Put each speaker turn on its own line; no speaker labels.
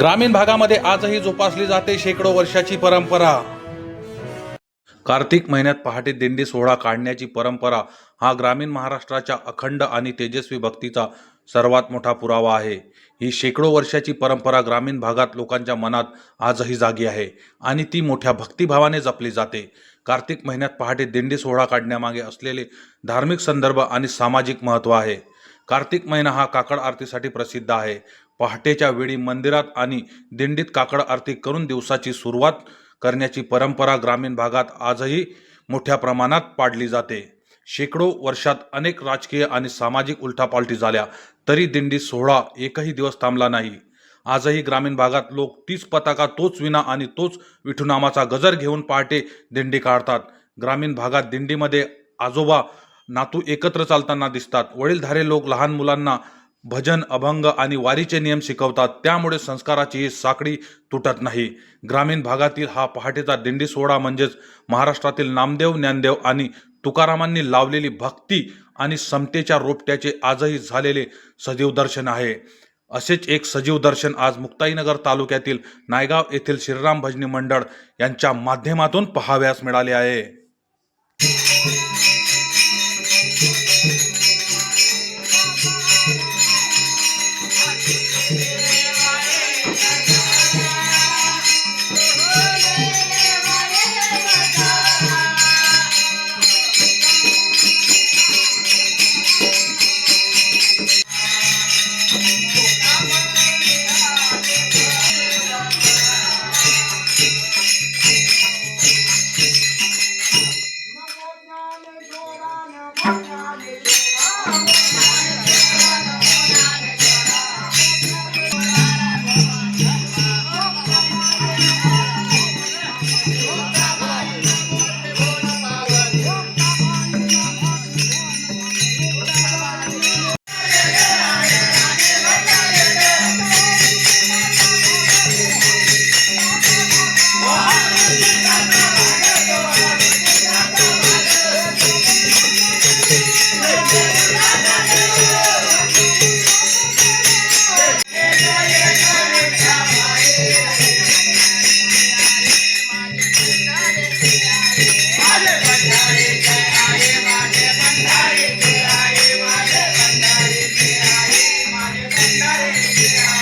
ग्रामीण भागामध्ये आजही जोपासली जाते शेकडो वर्षाची परंपरा. कार्तिक महिन्यात पहाटे दिंडी सोहळा काढण्याची परंपरा हा ग्रामीण महाराष्ट्राच्या अखंड आणि तेजस्वी भक्तीचा सर्वात मोठा पुरावा आहे. ही शेकडो वर्षाची परंपरा ग्रामीण भागात लोकांच्या मनात आजही जागी आहे आणि ती मोठ्या भक्तिभावाने जपली जाते. कार्तिक महिन्यात पहाटे दिंडी सोहळा काढण्यामागे असलेले धार्मिक संदर्भ आणि सामाजिक महत्त्व आहे. कार्तिक महिना हा काकड आरतीसाठी प्रसिद्ध आहे. पहाटेच्या वेळी मंदिरात आणि दिंडीत काकड आरती करून दिवसाची सुरुवात करण्याची परंपरा ग्रामीण भागात आजही मोठ्या प्रमाणात पाडली जाते. शेकडो वर्षात अनेक राजकीय आणि सामाजिक उलटापालटी झाल्या तरी दिंडी सोहळा एकही दिवस थांबला नाही. आजही ग्रामीण भागात लोक तीच पताका तोच विना आणि तोच विठुनामाचा गजर घेऊन पहाटे दिंडी काढतात. ग्रामीण भागात दिंडीमध्ये आजोबा नातू एकत्र चालताना दिसतात. वडीलधारे लोक लहान मुलांना भजन अभंग आणि वारीचे नियम शिकवतात. त्यामुळे संस्काराची ही साखळी तुटत नाही. ग्रामीण भागातील हा पहाटेचा दिंडी सोहळा म्हणजेच महाराष्ट्रातील नामदेव ज्ञानदेव आणि तुकारामांनी लावलेली भक्ती आणि समतेच्या रोपट्याचे आजही झालेले सजीव दर्शन आहे. असेच एक सजीव दर्शन आज मुक्ताईनगर तालुक्यातील नायगाव येथील श्रीराम भजनी मंडळ यांच्या माध्यमातून पहावयास मिळाले आहे. Oh, Yeah.